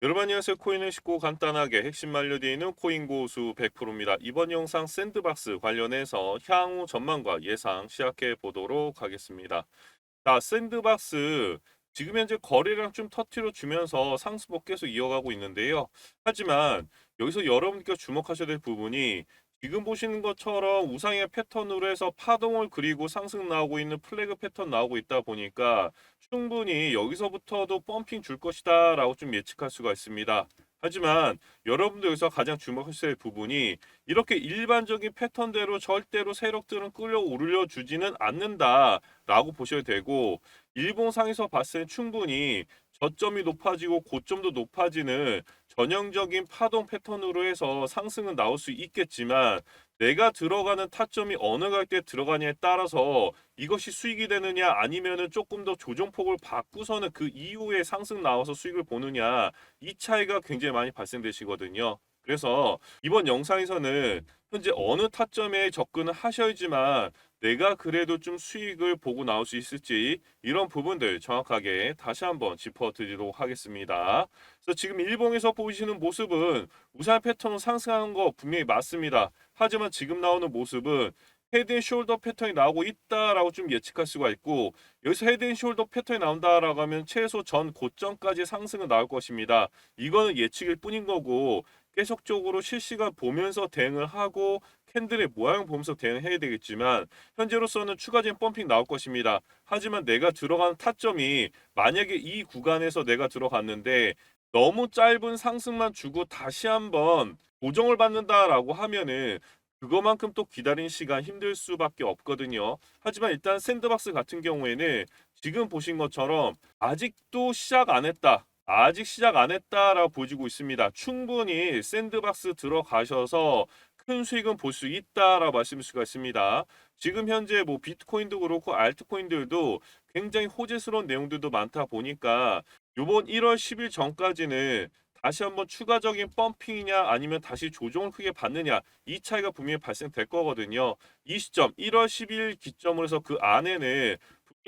여러분 안녕하세요. 코인을 쉽고 간단하게 핵심 만료되어 코인 고수 100%입니다. 이번 영상 샌드박스 관련해서 향후 전망과 예상 시작해 보도록 하겠습니다. 자, 샌드박스 지금 현재 거래량 좀 터트려 주면서 상승폭 계속 이어가고 있는데요. 하지만 여기서 여러분께 주목하셔야 될 부분이 지금 보시는 것처럼 우상의 패턴으로 해서 파동을 그리고 상승 나오고 있는 플래그 패턴 나오고 있다 보니까 충분히 여기서부터도 펌핑 줄 것이다 라고 좀 예측할 수가 있습니다. 하지만 여러분들 여기서 가장 주목하셔야 할 부분이 이렇게 일반적인 패턴대로 절대로 세력들은 끌어올려 주지는 않는다 라고 보셔야 되고 일봉상에서 봤을 때 충분히 저점이 높아지고 고점도 높아지는 전형적인 파동 패턴으로 해서 상승은 나올 수 있겠지만 내가 들어가는 타점이 어느 가격대에 들어가냐에 따라서 이것이 수익이 되느냐 아니면은 조금 더 조정폭을 바꾸서는 그 이후에 상승 나와서 수익을 보느냐 이 차이가 굉장히 많이 발생되시거든요. 그래서 이번 영상에서는 현재 어느 타점에 접근을 하셔야지만 내가 그래도 좀 수익을 보고 나올 수 있을지 이런 부분들 정확하게 다시 한번 짚어드리도록 하겠습니다. 그래서 지금 일봉에서 보이시는 모습은 우상 패턴으로 상승하는 거 분명히 맞습니다. 하지만 지금 나오는 모습은 헤드 앤 숄더 패턴이 나오고 있다라고 좀 예측할 수가 있고 여기서 헤드 앤 숄더 패턴이 나온다라고 하면 최소 전 고점까지 상승은 나올 것입니다. 이거는 예측일 뿐인 거고 계속적으로 실시간 보면서 대응을 하고 캔들의 모양 보면서 대응해야 되겠지만 현재로서는 추가적인 펌핑 나올 것입니다. 하지만 내가 들어간 타점이 만약에 이 구간에서 내가 들어갔는데 너무 짧은 상승만 주고 다시 한번 조정을 받는다라고 하면은 그거만큼 또 기다린 시간 힘들 수밖에 없거든요. 하지만 일단 샌드박스 같은 경우에는 지금 보신 것처럼 아직도 시작 안 했다. 아직 시작 안 했다라고 보여지고 있습니다. 충분히 샌드박스 들어가셔서 큰 수익은 볼 수 있다라고 말씀할 수가 있습니다. 지금 현재 뭐 비트코인도 그렇고 알트코인들도 굉장히 호재스러운 내용들도 많다 보니까 요번 1월 10일 전까지는 다시 한번 추가적인 펌핑이냐 아니면 다시 조정을 크게 받느냐 이 차이가 분명히 발생될 거거든요. 이 시점 1월 10일 기점으로 해서 그 안에는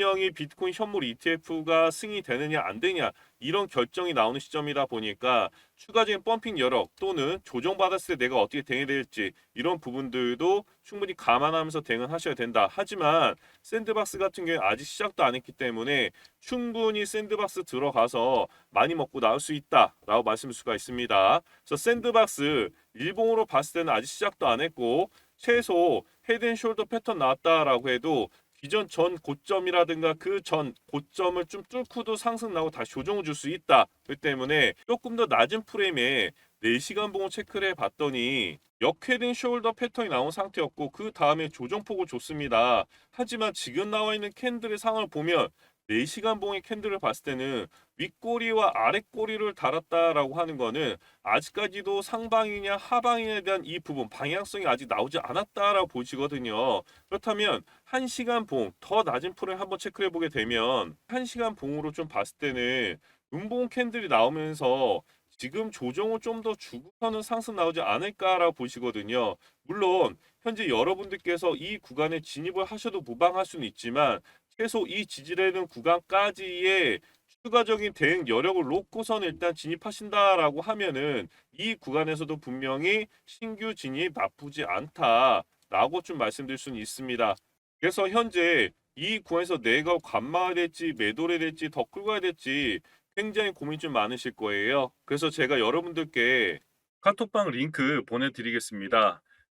분명히 비트코인 현물 ETF가 승인이 되느냐 안 되냐 이런 결정이 나오는 시점이다 보니까 추가적인 펌핑 여력 또는 조정받았을 때 내가 어떻게 대응해야 될지 이런 부분들도 충분히 감안하면서 대응을 하셔야 된다. 하지만 샌드박스 같은 경우에 아직 시작도 안 했기 때문에 충분히 샌드박스 들어가서 많이 먹고 나올 수 있다라고 말씀할 수가 있습니다. 그래서 샌드박스 일봉으로 봤을 때는 아직 시작도 안 했고 최소 헤드앤숄더 패턴 나왔다라고 해도 기존 전 고점이라든가 그 전 고점을 좀 뚫고도 상승 나고 다시 조정을 줄 수 있다. 그 때문에 조금 더 낮은 프레임에 4시간 봉을 체크를 해봤더니 역헤딩 숄더 패턴이 나온 상태였고 그 다음에 조정폭을 줬습니다. 하지만 지금 나와 있는 캔들의 상황을 보면 4시간 봉의 캔들을 봤을 때는 윗꼬리와 아랫꼬리를 달았다라고 하는 거는 아직까지도 상방이냐 하방이냐에 대한 이 부분 방향성이 아직 나오지 않았다라고 보시거든요. 그렇다면 1시간 봉 더 낮은 풀을 한번 체크해 보게 되면 1시간 봉으로 좀 봤을 때는 음봉 캔들이 나오면서 지금 조정을 좀 더 주고서는 상승 나오지 않을까라고 보시거든요. 물론 현재 여러분들께서 이 구간에 진입을 하셔도 무방할 수는 있지만 최소 이 지지되는 구간까지의 추가적인 대응 여력을 놓고선 일단 진입하신다라고 하면은 이 구간에서도 분명히 신규 진입 나쁘지 않다라고 좀 말씀드릴 수는 있습니다. 그래서 현재 이 구간에서 내가 관망해야 될지 매도를 해야 될지 더 끌고 가야 될지 굉장히 고민 좀 많으실 거예요. 그래서 제가 여러분들께 카톡방 링크 보내드리겠습니다.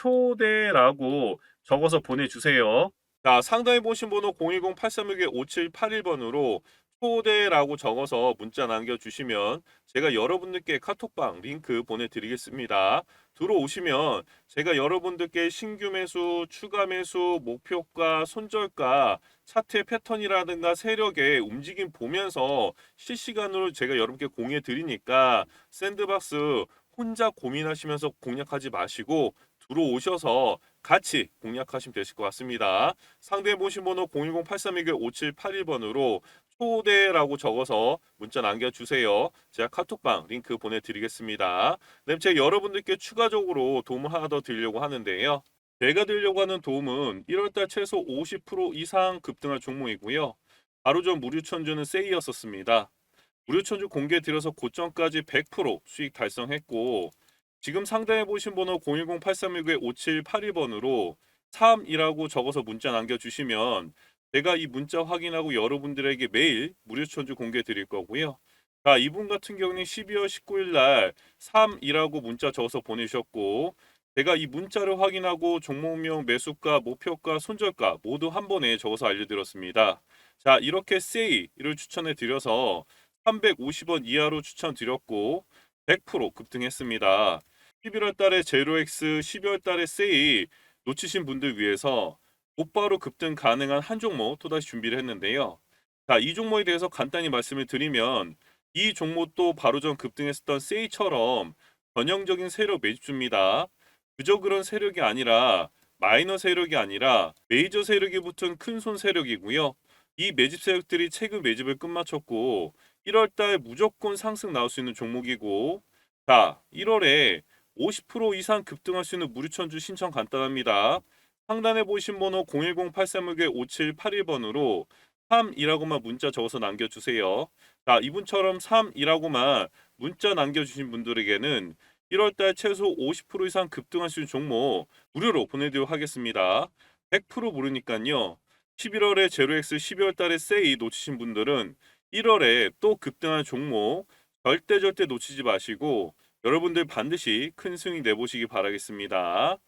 초대라고 적어서 보내주세요. 자, 상단에 보신 번호 010-836-5781번으로 초대라고 적어서 문자 남겨주시면 제가 여러분들께 카톡방 링크 보내드리겠습니다. 들어오시면 제가 여러분들께 신규 매수, 추가 매수, 목표가, 손절가, 차트의 패턴이라든가 세력의 움직임 보면서 실시간으로 제가 여러분께 공유해 드리니까 샌드박스 혼자 고민하시면서 공략하지 마시고 들어오셔서 같이 공략하시면 되실 것 같습니다. 상대에 보신 번호 010-8321-5781번으로 초대라고 적어서 문자 남겨주세요. 제가 카톡방 링크 보내드리겠습니다. 네, 제가 여러분들께 추가적으로 도움을 하나 더 드리려고 하는데요. 제가 드리려고 하는 도움은 1월달 최소 50% 이상 급등할 종목이고요. 바로 전 무료천주는 세이였었습니다. 무료천주 공개 드려서 고점까지 100% 수익 달성했고 지금 상단에 보신 번호 010-8319-5781번으로 3이라고 적어서 문자 남겨주시면 제가 이 문자 확인하고 여러분들에게 매일 무료 천주 공개 드릴 거고요. 자, 이분 같은 경우는 12월 19일 날 3이라고 문자 적어서 보내셨고 제가 이 문자를 확인하고 종목명 매수가, 목표가, 손절가 모두 한 번에 적어서 알려드렸습니다. 자, 이렇게 세이를 추천해 드려서 350원 이하로 추천드렸고 100% 급등했습니다. 11월 달에 제로엑스, 12월 달에 세이 놓치신 분들 위해서 곧바로 급등 가능한 한 종목 또다시 준비를 했는데요. 자, 이 종목에 대해서 간단히 말씀을 드리면 이 종목도 바로 전 급등했었던 세이처럼 전형적인 세력 매집주입니다. 그저 그런 세력이 아니라 마이너 세력이 아니라 메이저 세력이 붙은 큰 손 세력이고요. 이 매집 세력들이 최근 매집을 끝마쳤고 1월 달 무조건 상승 나올 수 있는 종목이고 자, 1월에 50% 이상 급등할 수 있는 무료천주 신청 간단합니다. 상단에 보신 번호 010-836-5781번으로 3이라고만 문자 적어서 남겨주세요. 자, 이분처럼 3이라고만 문자 남겨주신 분들에게는 1월달 최소 50% 이상 급등할 수 있는 종목 무료로 보내드리도록 하겠습니다. 100% 모르니까요. 11월에 제로엑스 12월달에 세이 놓치신 분들은 1월에 또 급등한 종목 절대 절대 놓치지 마시고 여러분들 반드시 큰 승리 내보시기 바라겠습니다.